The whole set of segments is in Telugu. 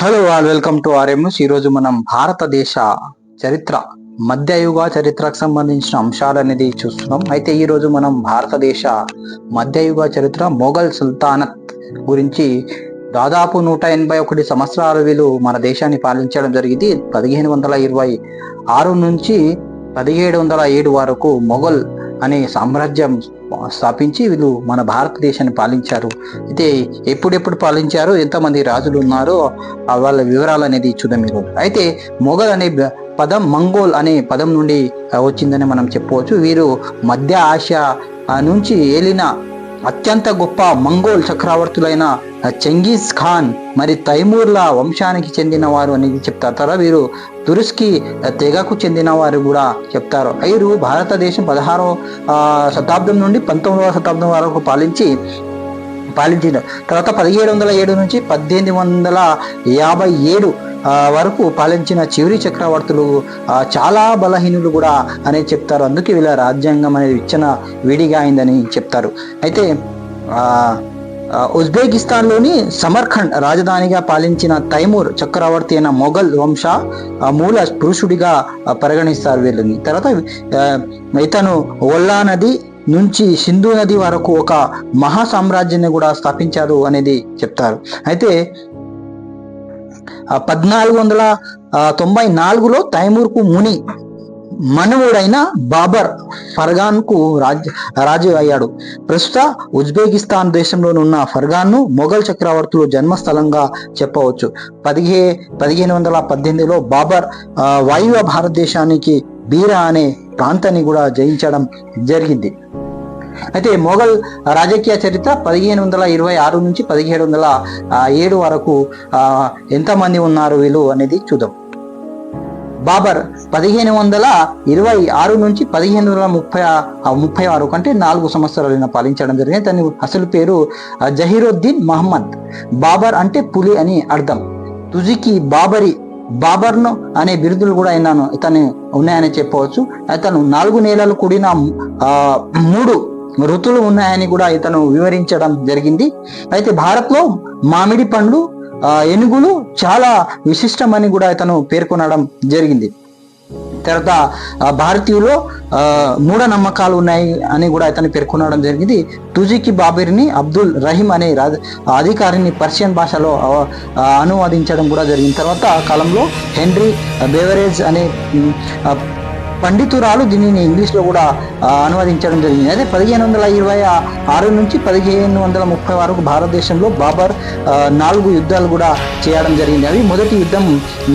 Hello all welcome to RMS ఈరోజు మనం భారతదేశ చరిత్ర మధ్యయుగ చరిత్రకు సంబంధించిన అంశాలు అనేది చూస్తున్నాం. అయితే ఈరోజు మనం భారతదేశ మధ్యయుగ చరిత్ర మొఘల్ సుల్తానత్ గురించి దాదాపు నూట ఎనభై ఒకటి సంవత్సరాలు వీళ్ళు మన దేశాన్ని పాలించడం జరిగింది. పదిహేను వందల ఇరవై ఆరు నుంచి పదిహేడు వందల ఏడు వరకు మొఘల్ అనే సామ్రాజ్యం స్థాపించి వీళ్ళు మన భారతదేశాన్ని పాలించారు. అయితే ఎప్పుడెప్పుడు పాలించారు ఎంతమంది రాజులు ఉన్నారో వాళ్ళ వివరాలు అనేది చూద్దాం మీరు అయితే మొఘల్ అనే పదం మంగోల్ అనే పదం నుండి వచ్చిందని మనం చెప్పవచ్చు వీరు మధ్య ఆసియా నుంచి ఏలిన అత్యంత గొప్ప మంగోల్ చక్రవర్తులైన ఆ, చెంగీజ్ ఖాన్ మరి తైమూర్ల వంశానికి చెందిన వారు అనేది చెప్తారు. తర్వాత వీరు తురుస్కి తెగకు చెందిన వారు కూడా చెప్తారు. వీరు భారతదేశం పదహారవ శతాబ్దం నుండి పంతొమ్మిదవ శతాబ్దం వరకు పాలించి పాలించిన తర్వాత పదిహేడు వందల ఏడు నుంచి పద్దెనిమిది వందల యాభై ఏడు వరకు పాలించిన చివరి చక్రవర్తులు చాలా బలహీనులు కూడా అనేది చెప్తారు. అందుకే వీళ్ళ రాజ్యాంగం అనేది విచ్చన విడిగా అయిందని చెప్తారు. అయితే ఆ, ఉజ్బెకిస్తాన్లోని సమర్ఖండ్ రాజధానిగా పాలించిన తైమూర్ చక్రవర్తి అయిన మొఘల్ వంశ మూల పురుషుడిగా పరిగణిస్తారు వీళ్ళని. తర్వాత ఇతను ఒల్లా నది నుంచి సింధు నది వరకు ఒక మహా సామ్రాజ్యాన్ని కూడా స్థాపించారు అనేది చెప్తారు. అయితే పద్నాలుగు వందల తొంభై నాలుగులో తైమూర్కు ముని మనవుడైన బాబర్ ఫర్గాన్కు రాజ్ రాజు అయ్యాడు. ప్రస్తుత ఉజ్బెకిస్తాన్ దేశంలో ఉన్న ఫర్గాన్ను మొఘల్ చక్రవర్తులు జన్మస్థలంగా చెప్పవచ్చు. పదిహే పదిహేను వందల పద్దెనిమిదిలో బాబర్ వాయువ్య భారతదేశానికి బీరా అనే ప్రాంతాన్ని కూడా జయించడం జరిగింది. అయితే మొఘల్ రాజకీయ చరిత్ర పదిహేను వందల ఇరవై ఆరు నుంచి పదిహేడు వందల ఏడు వరకు ఎంతమంది ఉన్నారు వీళ్ళు అనేది చూద్దాం. బాబర్ పదిహేను వందల ఇరవై ఆరు నుంచి పదిహేను వందల ముప్పై ముప్పై ఆరు కంటే నాలుగు సంవత్సరాలు పాలించడం జరిగింది. తన అసలు పేరు జహీరుద్దీన్ మహమ్మద్. బాబర్ అంటే పులి అని అర్థం. తుజికి బాబరి బాబర్ను అనే బిరుదులు కూడా అయినాను ఇతను ఉన్నాయని చెప్పవచ్చు. అతను నాలుగు నెలలు కూడిన ఆ, మూడు ఋతువులు ఉన్నాయని కూడా ఇతను వివరించడం జరిగింది. అయితే భారత్లో మామిడి పండ్లు ఎనుగులు చాలా విశిష్టమని కూడా ఇతను పేర్కొనడం జరిగింది. తర్వాత భారతీయులో మూఢనమ్మకాలు ఉన్నాయి అని కూడా ఇతను పేర్కొనడం జరిగింది. తుజికి బాబిరిని అబ్దుల్ రహీం అనే అధికారిని పర్షియన్ భాషలో అనువాదించడం అనువదించడం కూడా జరిగింది. తర్వాత ఆ కాలంలో హెన్రీ బెవరేజ్ అనే పండితురాలు దీనిని ఇంగ్లీష్లో కూడా అనువదించడం జరిగింది. అదే పదిహేను వందల ఇరవై ఆరు నుంచి పదిహేను వందల ముప్పై వరకు భారతదేశంలో బాబర్ నాలుగు యుద్ధాలు కూడా చేయడం జరిగింది. అవి మొదటి యుద్ధం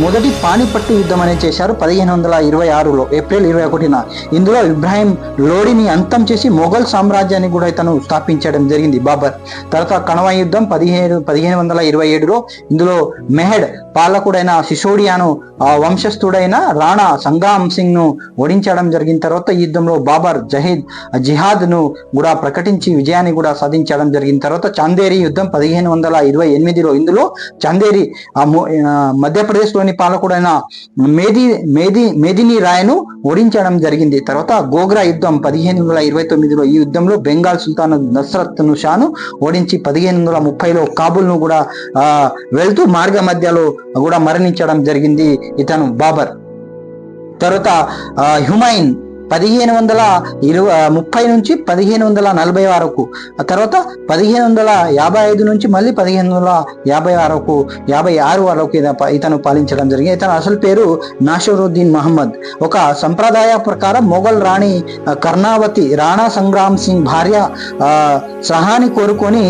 మొదటి పానిపట్టు యుద్ధం అనేది చేశారు పదిహేను వందల ఇరవై ఆరులో ఏప్రిల్ ఇరవై ఒకటిన. ఇందులో ఇబ్రాహిం లోడిని అంతం చేసి మొఘల్ సామ్రాజ్యాన్ని కూడా ఇతను స్థాపించడం జరిగింది బాబర్. తర్వాత కణవ యుద్ధం పదిహేను పదిహేను వందల ఇరవై ఏడులో ఇందులో మెహడ్ పాలకుడైన సిసోడియాను ఆ వంశస్థుడైన రాణా సంగామ్ సింగ్ను ఓడించడం జరిగిన తర్వాత ఈ యుద్ధంలో బాబర్ జహీద్ జిహాద్ను కూడా ప్రకటించి విజయాన్ని కూడా సాధించడం జరిగిన తర్వాత చందేరి యుద్ధం పదిహేను వందల ఇరవై ఎనిమిదిలో ఇందులో చందేరి ఆ పాలకుడైన మేది మేది మేదిని రాయను ఓడించడం జరిగింది. తర్వాత గోగ్రా యుద్ధం పదిహేను వందల ఇరవై తొమ్మిదిలో ఈ యుద్ధంలో బెంగాల్ సుల్తాన్ నస్రత్ను షాను ఓడించి పదిహేను వందల ముప్పైలో కాబుల్ను కూడా ఆ, వెళ్తూ మార్గ మధ్యలో కూడా మరణించడం జరిగింది ఇతను బాబర్. తర్వాత హ్యుమైన్ పదిహేను వందల ఇరవై ముప్పై నుంచి పదిహేను వందల నలభై వరకు ఆ తర్వాత పదిహేను వందల యాభై ఐదు నుంచి మళ్ళీ పదిహేను వందల యాభై వరకు యాభై ఆరు వరకు ఇతను పాలించడం జరిగింది. ఇతను అసలు పేరు నాషరుద్దీన్ మహమ్మద్. ఒక సంప్రదాయ ప్రకారం మొఘల్ రాణి కర్ణావతి రాణా సంగ్రామ్ సింగ్ భార్య సహాని కోరుకొని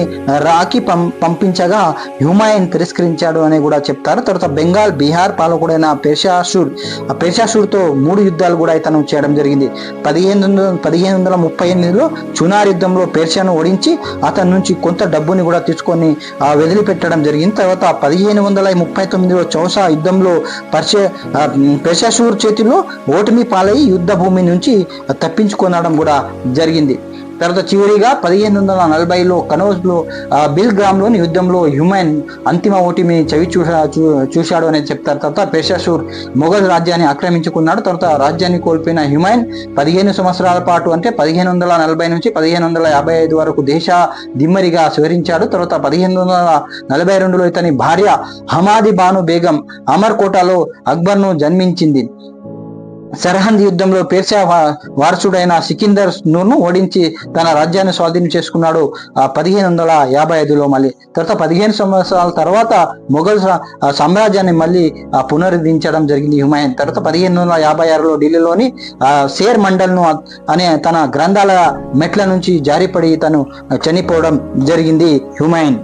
రాకి పం పంపించగా హుమాయూన్ తిరస్కరించాడు అని కూడా చెప్తారు. తర్వాత బెంగాల్ బీహార్ పాలకుడైన పేషాషూర్ ఆ పేషాషూర్తో మూడు యుద్ధాలు కూడా ఇతను చేయడం జరిగింది. పదిహేను పదిహేను వందల ముప్పై ఎనిమిదిలో చునార్ యుద్ధంలో పేర్షియాను ఓడించి అతని నుంచి కొంత డబ్బుని కూడా తీసుకొని ఆ, వదిలిపెట్టడం జరిగింది. తర్వాత పదిహేను వందల ముప్పై తొమ్మిదిలో చౌసా యుద్ధంలో పర్షే ఆ, చేతిలో ఓటమి పాలై యుద్ధ భూమి నుంచి తప్పించుకొనడం కూడా జరిగింది. తర్వాత చివరిగా పదిహేను వందల నలభైలో కనోజ్లో బిల్గ్రామ్లోని బిల్ యుద్ధంలో హ్యూమన్ అంతిమ ఓటిమి చవి చూసా చూ- చూశాడు అనేది చెప్తారు. తర్వాత పేషాసూర్ మొఘల్ రాజ్యాన్ని ఆక్రమించుకున్నాడు. తర్వాత రాజ్యాన్ని కోల్పోయిన హ్యుమైన్ పదిహేను సంవత్సరాల పాటు అంటే పదిహేను వందల నలభై నుంచి పదిహేను వందల యాభై ఐదు వరకు దేశ దిమ్మరిగా స్వరించాడు తర్వాత పదిహేను వందల నలభై రెండులో ఇతని భార్య హమాది బాను బేగం అమర్కోటలో అక్బర్ను జన్మించింది. సర్హంద్ యుద్ధంలో పేర్షా వారసుడైన సికిందర్ను ఓడించి తన రాజ్యాన్ని స్వాధీనం చేసుకున్నాడు. ఆ పదిహేను వందల యాభై ఐదులో మళ్ళీ. తర్వాత పదిహేను సంవత్సరాల తర్వాత మొఘల్ ఆ సామ్రాజ్యాన్ని మళ్ళీ పునరుద్ధరించడం జరిగింది హుమాయూన్. తర్వాత పదిహేను వందల యాభై ఆరులో ఢిల్లీలోని ఆ, షేర్ మండల్ను అనే తన గ్రంథాల మెట్ల నుంచి జారిపడి తను చనిపోవడం జరిగింది హుమాయూన్.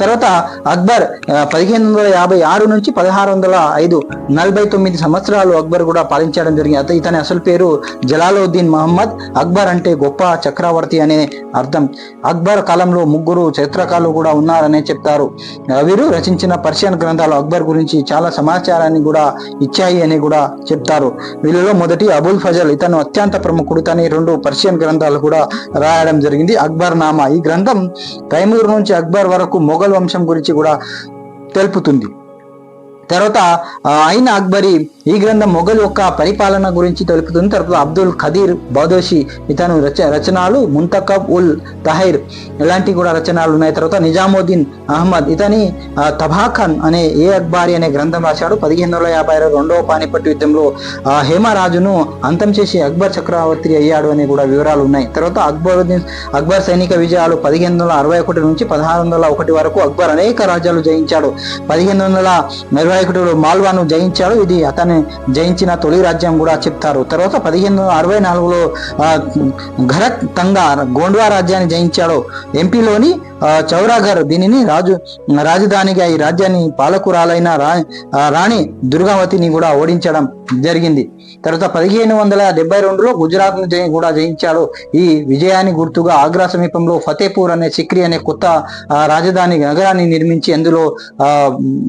తర్వాత అక్బర్ పదిహేను వందల యాభై ఆరు నుంచి పదహారు వందల ఐదు నలభై తొమ్మిది సంవత్సరాలు అక్బర్ కూడా పాలించడం జరిగింది. ఇతని అసలు పేరు జలాలుద్దీన్ మహమ్మద్. అక్బర్ అంటే గొప్ప చక్రవర్తి అనే అర్థం. అక్బర్ కాలంలో ముగ్గురు చరిత్రకారులు కూడా ఉన్నారనే చెప్తారు. వీరు రచించిన పర్షియన్ గ్రంథాలు అక్బర్ గురించి చాలా సమాచారాన్ని కూడా ఇచ్చాయి అని కూడా చెప్తారు. వీళ్ళలో మొదటి అబుల్ ఫజల్ ఇతను అత్యంత ప్రముఖుడు. తన రెండు పర్షియన్ గ్రంథాలు కూడా రాయడం జరిగింది. అక్బర్ నామా. ఈ గ్రంథం తైమూర్ నుంచి అక్బర్ వరకు మొఘల్ వంశం గురించి కూడా తెలుపుతుంది. తర్వాత అయిన అక్బరి ఈ గ్రంథం మొఘల్ యొక్క పరిపాలన గురించి తెలుపుతుంది. తర్వాత అబ్దుల్ ఖదీర్ బాదోషి ఇతను రచ రచనలు ముంతకబ్ ఉల్ తహైర్ ఇలాంటి కూడా రచనలు ఉన్నాయి. తర్వాత నిజాముద్దీన్ అహ్మద్ ఇతని తబాఖన్ అనే ఏ అక్బారి అనే గ్రంథం రాశాడు. పదిహేను వందల యాభై ఆరు రెండవ పానిపట్టు యుద్ధంలో హేమరాజును అంతం చేసి అక్బర్ చక్రవర్తి అయ్యాడు అనే కూడా వివరాలు ఉన్నాయి. తర్వాత అక్బరుద్దీన్ అక్బర్ సైనిక విజయాలు పదిహేను వందల అరవై ఒకటి నుంచి పదహారు వందల ఒకటి వరకు అక్బర్ అనేక రాజ్యాలు జయించాడు. పదిహేను వందల ఇరవై నాయకుడు మాల్వాను జయించాడు. ఇది అతని జయించిన తొలి రాజ్యం కూడా చెప్తారు. తర్వాత పదిహేను వందల అరవై నాలుగులో ఆ, ఘరత్ తంగా గోండ్వా రాజ్యాన్ని జయించాడు. ఎంపీలోని చౌరాఘర్ దీనిని రాజు రాజధానిగా ఈ రాజ్యాన్ని పాలకురాలైన రాణి దుర్గావతిని కూడా ఓడించడం జరిగింది. తర్వాత పదిహేను వందల డెబ్బై రెండులో గుజరాత్ను కూడా జయించాడు. ఈ విజయాన్ని గుర్తుగా ఆగ్రా సమీపంలో ఫతేపూర్ అనే సిక్రీ అనే కొత్త రాజధాని నగరాన్ని నిర్మించి అందులో ఆ,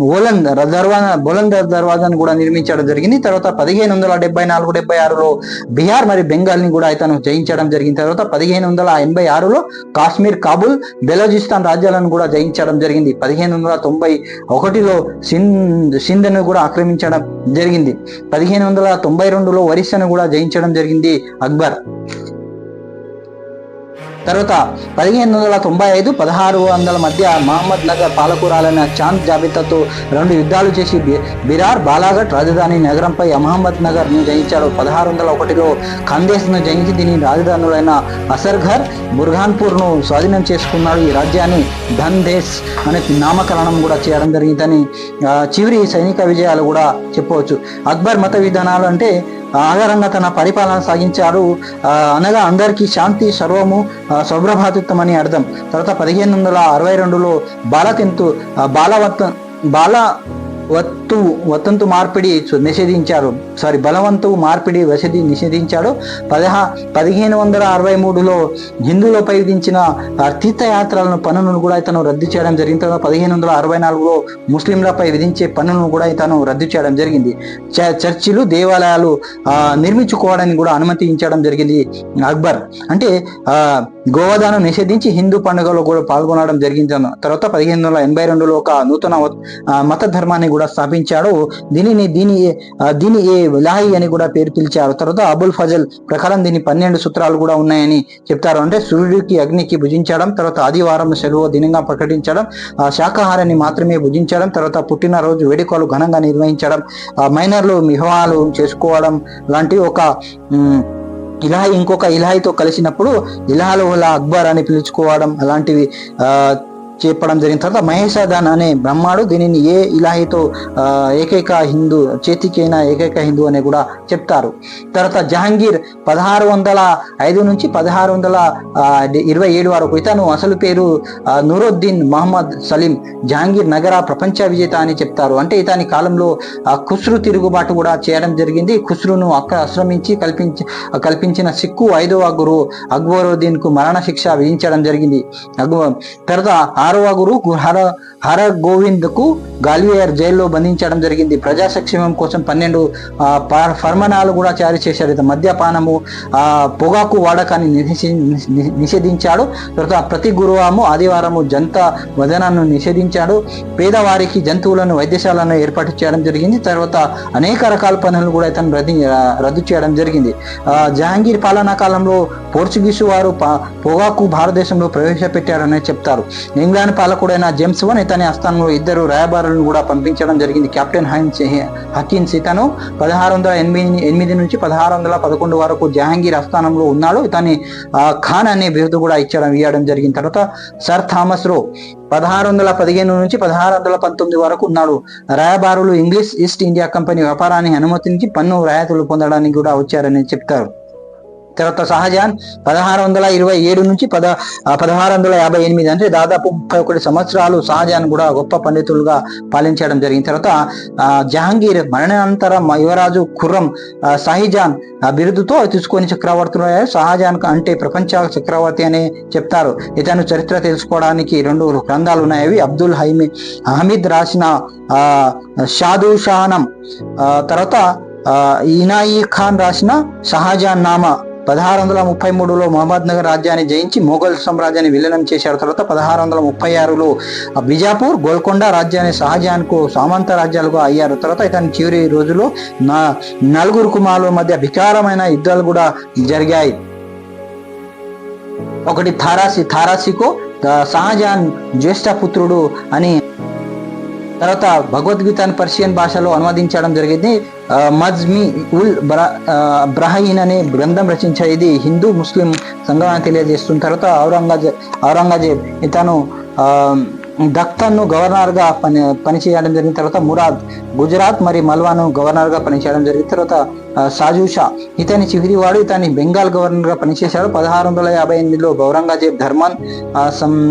ఓలంద్ దర్వాజా బొలంద్ దర్వాజాను కూడా నిర్మించడం జరిగింది. తర్వాత పదిహేను వందల డెబ్బై నాలుగు డెబ్బై ఆరులో బీహార్ మరియు బెంగాల్ని కూడా ఇతను జయించడం జరిగింది. తర్వాత పదిహేను వందల ఎనభై ఆరులో కాశ్మీర్ కాబుల్ బెలోజి బెలోచిస్తాన్ రాజ్యాలను కూడా జయించడం జరిగింది. పదిహేను వందల తొంభై ఒకటిలో సింధ్ సింధ్ను కూడా ఆక్రమించడం జరిగింది. పదిహేను వందల తొంభై రెండులో ఒరిస్సాను కూడా జయించడం జరిగింది అక్బర్. తర్వాత పదిహేను వందల తొంభై ఐదు పదహారు వందల మధ్య మహమ్మద్ నగర్ పాలకురాలైన చాంద్ జాబితాతో రెండు యుద్ధాలు చేసి బిరార్ బాలాఘట్ రాజధాని నగరంపై అహ్మద్ నగర్ను జయించాడు పదహారు వందల ఒకటిలో ఖందేశ్ను జయించి దీని రాజధానులైన అసర్ఘర్ బుర్హాన్పూర్ను స్వాధీనం చేసుకున్నాడు. ఈ రాజ్యాన్ని ధన్దేశ్ అనే నామకరణం కూడా చేయడం జరిగిందని చివరి సైనిక విజయాలు కూడా చెప్పవచ్చు. అక్బర్ మత విధానాలు అంటే ఆధారంగా తన పరిపాలన సాగించారు. అనగా అందరికీ శాంతి సర్వము ఆ, సౌభ్రభాతిత్వం అని అర్థం. తర్వాత పదిహేను వందల అరవై రెండులో బాలతెంతు బాలవత్ బాల వత్తు వతంతు మార్పిడి నిషేధించారు. సారీ బలవంతు మార్పిడి వసతి నిషేధించాడు. పదహా పదిహేను వందల అరవై మూడులో హిందువులపై విధించిన తీర్థయాత్రలను పన్నును కూడా ఇతను రద్దు చేయడం జరిగింది. తర్వాత పదిహేను వందల అరవై నాలుగులో ముస్లింలపై విధించే పన్నును కూడా ఇతను రద్దు చేయడం జరిగింది. చ- చర్చిలు దేవాలయాలు నిర్మించుకోవడానికి కూడా అనుమతించడం జరిగింది అక్బర్. అంటే ఆ, నిషేధించి హిందూ పండుగలో కూడా పాల్గొనడం జరిగింది తర్వాత పదిహేను వందల ఎనభై రెండులో ఒక నూతన మత ధర్మాన్ని కూడా స్థాపించాడు. దీనిని దీని దీని ఏ విలాహి అని కూడా పేరు పిలిచారు. తర్వాత అబుల్ ఫజల్ ప్రకారం దీని పన్నెండు సూత్రాలు కూడా ఉన్నాయని చెప్తారు. అంటే సూర్యుడికి అగ్నికి భుజించడం తర్వాత ఆదివారం సెలవు దినంగా ప్రకటించడం ఆ, శాకాహారాన్ని మాత్రమే భుజించడం తర్వాత పుట్టినరోజు వేడుకలు ఘనంగా నిర్వహించడం మైనర్లు వివాహాలు చేసుకోవడం లాంటి ఒక ఇలాహి ఇంకొక ఇలాహితో కలిసినప్పుడు ఇలాహలు వల్ల అక్బర్ అని పిలుచుకోవడం అలాంటివి ఆ, చెప్పడం జరిగిన తర్వాత మహేషాదాన్ అనే బ్రహ్మాడు దీనిని ఏ ఇలాహితో ఏకైక హిందూ చేతికైన ఏకైక హిందూ అని కూడా చెప్తారు. తర్వాత జహాంగీర్ పదహారు వందల ఐదు నుంచి పదహారు వందల ఇరవై ఏడు వరకు ఇతను అసలు పేరు నూరుద్దీన్ మహమ్మద్ సలీం జహాంగీర్ నగర ప్రపంచ విజేత అని చెప్తారు. అంటే ఇతని కాలంలో ఆ ఖుస్రు తిరుగుబాటు కూడా చేయడం జరిగింది. ఖుస్రును అక్క ఆశ్రమించి కల్పించి కల్పించిన సిక్కు ఐదవ గురువు అక్బరుద్దీన్కు మరణ శిక్ష విధించడం జరిగింది. అక్బర్ తర్వాత ఆరవ గురు హర హర గోవింద్కు గాలియర్ జైల్లో బంధించడం జరిగింది. ప్రజా సంక్షేమం కోసం పన్నెండు ఫర్మనాలు కూడా జారీ చేశారు. ఇతను మద్యపానము ఆ పొగాకు వాడకాన్ని నిషే- నిషేధించాడు. తర్వాత ప్రతి గురువారము ఆదివారము జంత వదనాన్ని నిషేధించాడు. పేదవారికి జంతువులను వైద్యశాలను ఏర్పాటు చేయడం జరిగింది. తర్వాత అనేక రకాల పనులు కూడా ఇతను రద్దు రద్దు చేయడం జరిగింది. ఆ, జహాంగీర్ పాలనా కాలంలో పోర్చుగీసు వారు పొగాకు భారతదేశంలో ప్రవేశపెట్టారనే చెప్తారు. ఇంగ్లాండ్ పాలకుడైన జేమ్స్ వన్ ఇతని ఆస్థానంలో ఇద్దరు రాయబారులను కూడా పంపించడం జరిగింది. కెప్టెన్ హైన్స్ హకీన్స్ ఇతను పదహారు వందల ఎనిమిది ఎనిమిది నుంచి పదహారు వందల పదకొండు వరకు జహాంగీర్ ఆస్థానంలో ఉన్నాడు. ఇతని ఖాన్ అనే బిరుదు కూడా ఇచ్చడం ఇవ్వడం జరిగిన తర్వాత సర్ థామస్ రో పదహారు వందల పదిహేను నుంచి పదహారు వందల పంతొమ్మిది వరకు ఉన్నాడు. రాయబారులు ఇంగ్లీష్ ఈస్ట్ ఇండియా కంపెనీ వ్యాపారాన్ని అనుమతించి పన్ను రాయితీలు పొందడానికి కూడా వచ్చారని చెప్తారు. తర్వాత షాజహాన్ పదహారు వందల ఇరవై ఏడు నుంచి పద పదహారు వందల యాభై ఎనిమిది అంటే దాదాపు ముప్పై ఒకటి సంవత్సరాలు షాజహాన్ కూడా గొప్ప పండితులుగా పాలించడం జరిగిన తర్వాత జహాంగీర్ మరణానంతరం యువరాజు ఖుర్రం ఆ, షాహిజాన్ బిరుదుతో తీసుకొని చక్రవర్తులు అయ్యారు. షాజహాన్ అంటే ప్రపంచ చక్రవర్తి అని చెప్తారు. ఇతను చరిత్ర తెలుసుకోవడానికి రెండు గ్రంథాలు ఉన్నాయి. అవి అబ్దుల్ హైమి హమీద్ రాసిన షాదుషానం షాదు షానం తర్వాత ఇనాయి ఖాన్ రాసిన షహాజాన్ నామా పదహారు వందల ముప్పై మూడులో మహమ్మద్ నగర్ రాజ్యాన్ని జయించి మొఘల్ సామ్రాజ్యాన్ని విలీనం చేశారు. తర్వాత పదహారు వందల ముప్పై ఆరులో బిజాపూర్ గోల్కొండ రాజ్యాన్ని షాజహాన్కు సామంత రాజ్యాలుగా అయ్యారు. తర్వాత ఇతని చివరి రోజులో నా నలుగురు కుమారుల మధ్య వికారమైన యుద్ధాలు కూడా జరిగాయి. ఒకటి థారాసి థారాసికో ఆ, షాజహాన్ జ్యేష్ఠ పుత్రుడు అని తర్వాత భగవద్గీతను పర్షియన్ భాషలో అనువదించడం జరిగింది. మజ్మి ఉల్ బ్ర బ్రహీన్ అనే గ్రంథం రచించారు. ఇది హిందూ ముస్లిం సంఘాన్ని తెలియజేస్తుంది తర్వాత ఔరంగజేబ్ ఔరంగజేబ్ ఇతను ఆ, గవర్నర్గా పని పనిచేయడం జరిగిన తర్వాత మురాద్ గుజరాత్ మరియు మల్వాను గవర్నర్గా పనిచేయడం జరిగిన తర్వాత సాజూషా షా. ఇతని చివరి వాడు ఇతని బెంగాల్ గవర్నర్గా పనిచేశాడు. పదహారు వందల యాభై ఎనిమిదిలో ఔరంగజేబ్ ధర్మన్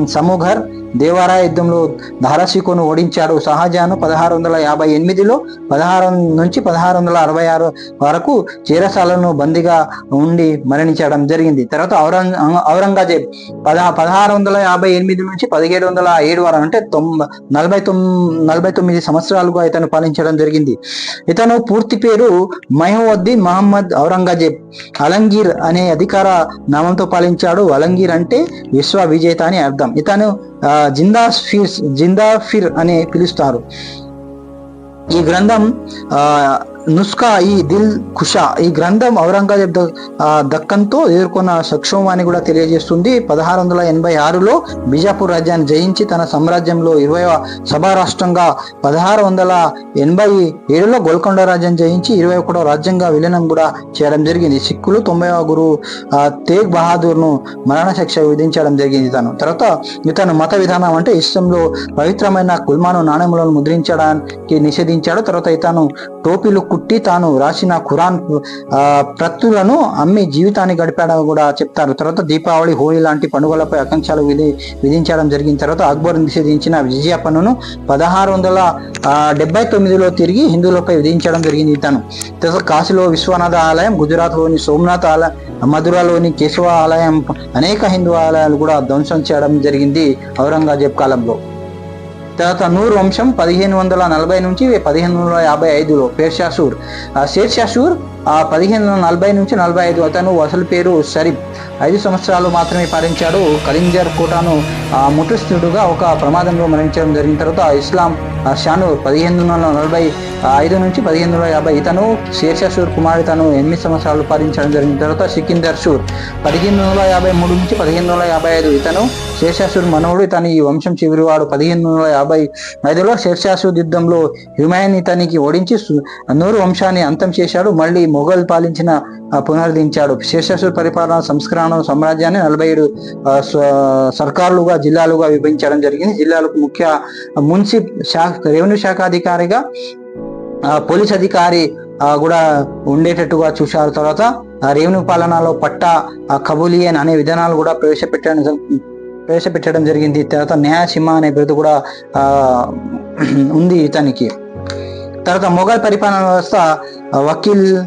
సముఘర్ దేవారా యుద్ధంలో ధారాసికోను ఓడించాడు. షాజహాన్ పదహారు వందల యాభై ఎనిమిదిలో పదహారు నుంచి పదహారు వందల అరవై ఆరు వరకు చేరసాలను బందీగా ఉండి మరణించడం జరిగింది. తర్వాత ఔరంగ ఔరంగజేబ్ పద పదహారు వందల యాభై ఎనిమిది నుంచి పదిహేడు వందల ఏడు వరకు అంటే తొంభై నలభై తొమ్మిది నలభై తొమ్మిది సంవత్సరాలుగా ఇతను పాలించడం జరిగింది. ఇతను పూర్తి పేరు మహోద్దీన్ మహమ్మద్ ఔరంగజేబ్. అలంగీర్ అనే అధికార నామంతో పాలించాడు. అలంగీర్ అంటే విశ్వ విజేత అని అర్థం. ఇతను ఆ, జిందా ఫిర్ జిందా ఫిర్ అని పిలుస్తారు. ఈ గ్రంథం ఆ, నుస్కా ఈ దిల్ ఖుషా ఈ గ్రంథం ఔరంగజేబ్ దక్కన్తో ఎదుర్కొన్న సంక్షోభాన్ని కూడా తెలియజేస్తుంది. పదహారు వందల ఎనభై ఆరులో బిజాపూర్ రాజ్యాన్ని జయించి తన సామ్రాజ్యంలో ఇరవై సభా రాష్ట్రంగా పదహారు వందల ఎనభై ఏడులో గోల్కొండ రాజ్యం జయించి ఇరవై ఒకటో రాజ్యంగా విలీనం కూడా చేయడం జరిగింది. సిక్కులు తొంభైవ గురువు తేగ్ బహాదూర్ను మరణశిక్ష విధించడం జరిగింది తను. తర్వాత ఇతను మత విధానం అంటే ఇష్టంలో పవిత్రమైన కుల్మాను నాణ్యములను ముద్రించడానికి నిషేధించాడు. తర్వాత ఇతను టోపీలు పుట్టి తాను రాసిన ఖురాన్ ప్రత్తులను ప్రతులను అమ్మి జీవితాన్ని గడిపాడని కూడా చెప్తారు. తర్వాత దీపావళి హోలీ లాంటి పండుగలపై ఆకాంక్షలు విధి విధించడం జరిగిన తర్వాత అక్బర్ నిషేధించిన విజయ పన్నును పదహారు వందల డెబ్బై తొమ్మిదిలో తిరిగి హిందువులపై విధించడం జరిగింది ఇతను. తర్వాత కాశీలో విశ్వనాథ ఆలయం గుజరాత్లోని సోమనాథ్ ఆలయం మధురలోని కేశవ ఆలయం అనేక హిందూ ఆలయాలు కూడా ధ్వంసం చేయడం జరిగింది ఔరంగజేబ్ కాలంలో. తర్వాత నూర్ వంశం పదిహేను వందల నలభై నుంచి పదిహేను వందల యాభై ఐదులో పేర్షాసూర్. ఆ షేర్షాసూర్ ఆ పదిహేను వందల నలభై నుంచి నలభై ఐదు అతను అసలు పేరు షరీఫ్ ఐదు సంవత్సరాలు మాత్రమే పాలించాడు. కలింజర్ కోటను ఆ ముఠస్థుడుగా ఒక ప్రమాదంలో మరణించడం జరిగిన తర్వాత ఇస్లాం షాను పదిహేను వందల నలభై ఐదు నుంచి పదిహేను వందల యాభై ఇతను శేషాసూర్ కుమారి తను ఎనిమిది సంవత్సరాలు పాలించడం జరిగిన తర్వాత సికిందర్ షూర్ పదిహేను వందల యాభై మూడు నుంచి పదిహేను వందల యాభై ఐదు ఇతను శేషాసూర్ మనవుడు ఇతని ఈ వంశం చివరివాడు. పదిహేను వందల యాభై ఐదులో శేషాసూర్ యుద్ధంలో హ్యుమాయన్ ఇతనికి ఓడించి నూరు వంశాన్ని అంతం చేశాడు. మళ్ళీ మొఘల్ పాలించిన పునరుద్ధరించాడు శేషాసూర్ పరిపాలన సంస్కరణ సామ్రాజ్యాన్ని నలభై ఏడు సర్కారులుగా జిల్లాలుగా విభజించడం జరిగింది. జిల్లాలకు ముఖ్య మున్సిప్ శాఖ రెవెన్యూ శాఖ అధికారిగా పోలీస్ అధికారి కూడా ఉండేటట్టుగా చూశారు. తర్వాత రేణు పాలనలో పట్టా కబూలియన్ అనే విధానాలు కూడా ప్రవేశపెట్టడం జ- ప్రవేశపెట్టడం జరిగింది. తర్వాత న్యాయసింహ అనే బిరుదు కూడా ఉంది ఇతనికి. తర్వాత మొఘల్ పరిపాలన వ్యవస్థ వకీల్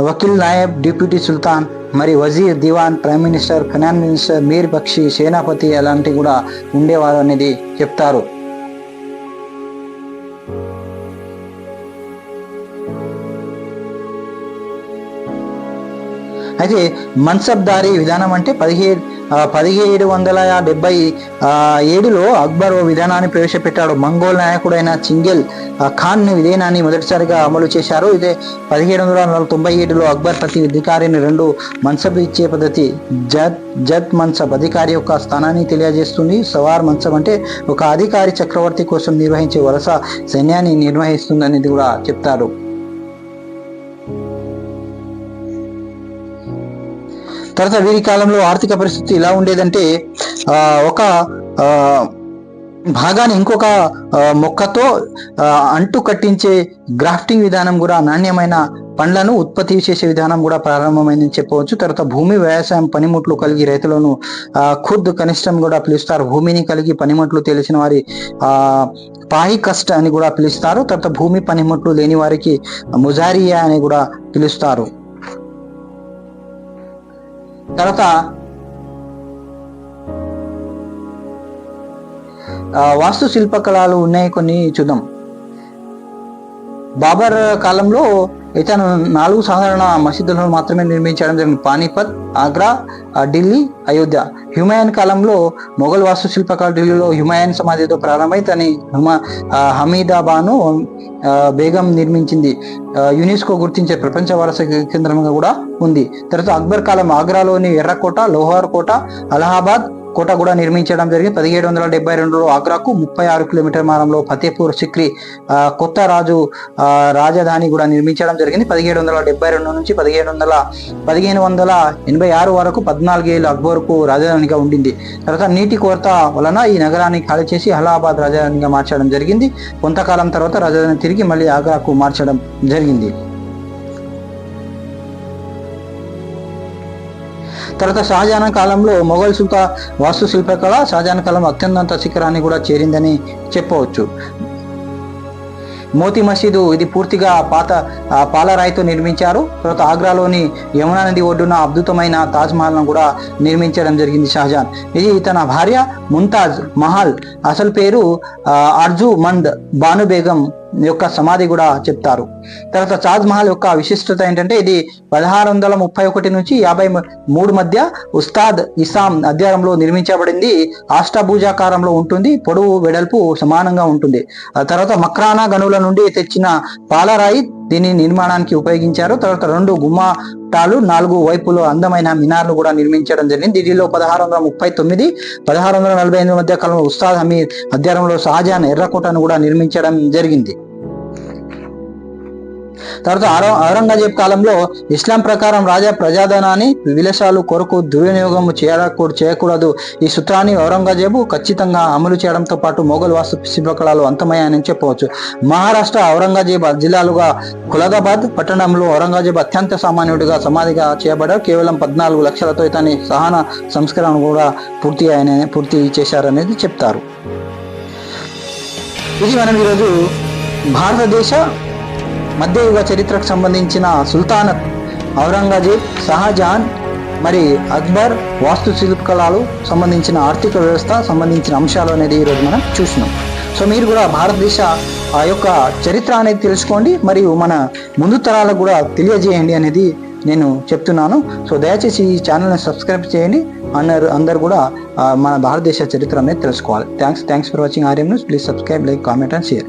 వకీల్ నాయబ్ డిప్యూటీ సుల్తాన్ మరి వజీర్ దివాన్ ప్రైమ్ మినిస్టర్ ఫైనాన్స్ మినిస్టర్ మీర్ బక్షి సేనాపతి అలాంటివి కూడా ఉండేవారు అనేది చెప్తారు. అయితే మన్సబ్దారీ విధానం అంటే పదిహేడు పదిహేడు వందల డెబ్బై ఏడులో అక్బర్ ఓ విధానాన్ని ప్రవేశపెట్టాడు. మంగోల్ నాయకుడైన చింగెల్ ఖాన్ విధానాన్ని మొదటిసారిగా అమలు చేశారు. ఇదే పదిహేడు వందల తొంభై ఏడులో అక్బర్ ప్రతి అధికారిని రెండు మన్సబ్ ఇచ్చే పద్ధతి జద్ జత్ మన్సబ్ అధికారి యొక్క స్థానాన్ని తెలియజేస్తుంది. సవార్ మన్సబ్ అంటే ఒక అధికారి చక్రవర్తి కోసం నిర్వహించే వలస సైన్యాన్ని నిర్వహిస్తుంది అనేది కూడా చెప్తారు. తర్వాత వీరి కాలంలో ఆర్థిక పరిస్థితి ఎలా ఉండేదంటే ఒక భాగాన్ని ఇంకొక మొక్కతో అంటు కట్టించే గ్రాఫ్టింగ్ విధానం కూడా నాణ్యమైన పండ్లను ఉత్పత్తి చేసే విధానం కూడా ప్రారంభమైందని చెప్పవచ్చు. తర్వాత భూమి వ్యవసాయం పనిముట్లు కలిగి రైతులను ఖుద్ కనిష్టం కూడా పిలుస్తారు. భూమిని కలిగి పనిముట్లు తెలిసిన వారి ఆ పాయి కష్ట అని కూడా పిలుస్తారు. తర్వాత భూమి పనిముట్లు లేని వారికి ముజారియా అని కూడా పిలుస్తారు. తర్వాత వాస్తు శిల్పకళలు ఉన్నాయి కొన్ని చూద్దాం. బాబర్ కాలంలో ఇతను నాలుగు సాధారణ మసీదులను మాత్రమే నిర్మించడం జరిగింది. పానీపత్ ఆగ్రా ఢిల్లీ అయోధ్య. హ్యుమాయన్ కాలంలో మొఘల్ వాస్తుశిల్పకాలు ఢిల్లీలో హ్యుమాయన్ సమాధితో ప్రారంభమై తన హుమా హమీదాబాను బేగం నిర్మించింది. యునెస్కో గుర్తించే ప్రపంచ వారస కేంద్రంగా కూడా ఉంది. తర్వాత అక్బర్ కాలం ఆగ్రాలోని ఎర్రకోట లోహార్ కోట అలహాబాద్ కోట కూడా నిర్మించడం జరిగింది. పదిహేడు వందల డెబ్బై రెండులో ఆగ్రాకు ముప్పై ఆరు కిలోమీటర్ మానంలో ఫతేపూర్ సిక్రి కొత్త రాజు రాజధాని కూడా నిర్మించడం జరిగింది. పదిహేడు వందల డెబ్బై రెండు నుంచి పదిహేడు వందల పదిహేను వందల ఎనభై ఆరు వరకు పద్నాలుగేళ్ళు అక్బర్కు రాజధానిగా ఉండింది. తర్వాత నీటి కొరత వలన ఈ నగరాన్ని ఖాళీ చేసి అలహాబాద్ రాజధానిగా మార్చడం జరిగింది. కొంతకాలం తర్వాత రాజధాని తిరిగి మళ్ళీ ఆగ్రాకు మార్చడం జరిగింది. తర్వాత షాజహాన్ కాలంలో మొఘల్ శిల్ప వాస్తు శిల్పకళ షాజహాన్ కాలం అత్యంత శిఖరాన్ని కూడా చేరిందని చెప్పవచ్చు. మోతీ మసీదు ఇది పూర్తిగా పాత పాలరాయితో నిర్మించారు. తర్వాత ఆగ్రాలోని యమునా నది ఒడ్డున అద్భుతమైన తాజ్మహల్ను కూడా నిర్మించడం జరిగింది షాజహాన్. ఇది తన భార్య ముంతాజ్ మహల్. అసలు పేరు అర్జు మంద్ బానుబేగం యొక్క సమాధి కూడా చెప్తారు. తర్వాత తాజ్ మహల్ యొక్క విశిష్టత ఏంటంటే ఇది పదహారు వందల ముప్పై ఒకటి నుంచి యాభై మూడు మధ్య ఉస్తాద్ ఇసాం అధ్యాయంలో నిర్మించబడింది. ఆష్టభూజాకారంలో ఉంటుంది. పొడవు వెడల్పు సమానంగా ఉంటుంది. ఆ తర్వాత మక్రానా గనుల నుండి తెచ్చిన పాలరాయి దీని నిర్మాణానికి ఉపయోగించారు. తర్వాత రెండు గుమ్మటాలు నాలుగు వైపులు అందమైన మినార్లు కూడా నిర్మించడం జరిగింది. ఢిల్లీలో పదహారు వందల ముప్పై తొమ్మిది పదహారు వందల నలభై ఎనిమిది మధ్య కాలంలో ఉస్తాద్ హమీద్ అధ్యయనంలో షాజహాన్ ఎర్రకోటను కూడా నిర్మించడం జరిగింది. తర్వాత ఔరంగజేబ్ కాలంలో ఇస్లాం ప్రకారం రాజా ప్రజాధనాన్ని విలసాలు కొరకు దుర్వినియోగం చేయకూడదు చేయకూడదు. ఈ సూత్రాన్ని ఔరంగజేబు ఖచ్చితంగా అమలు చేయడంతో పాటు మొఘల్ వాస్తు శిల్పకళలు అంతమయ్యాయని చెప్పవచ్చు. మహారాష్ట్ర ఔరంగజేబ్ జిల్లాలుగా కులగాబాద్ పట్టణంలో ఔరంగజేబ్ అత్యంత సామాన్యుడిగా సమాధిగా చేయబడారు కేవలం పద్నాలుగు లక్షలతో ఇతని సహన సంస్కరణ కూడా పూర్తి ఆయన పూర్తి చేశారనేది చెప్తారు. ఇది మనం ఈరోజు భారతదేశ మధ్యయుగ చరిత్రకు సంబంధించిన సుల్తానత్ ఔరంగజేబ్ షాజహాన్ మరి అక్బర్ వాస్తు శిల్పకళలు సంబంధించిన ఆర్థిక వ్యవస్థ సంబంధించిన అంశాలు అనేది ఈరోజు మనం చూసినాం. సో మీరు కూడా భారతదేశ ఆ యొక్క చరిత్ర అనేది తెలుసుకోండి మరియు మన ముందు తరాలకు కూడా తెలియజేయండి అనేది నేను చెప్తున్నాను. సో దయచేసి ఈ ఛానల్ని సబ్స్క్రైబ్ చేయండి అందరు అందరు కూడా మన భారతదేశ చరిత్ర అనేది తెలుసుకోవాలి. Thanks thanks for watching RM news. Please subscribe like comment and share.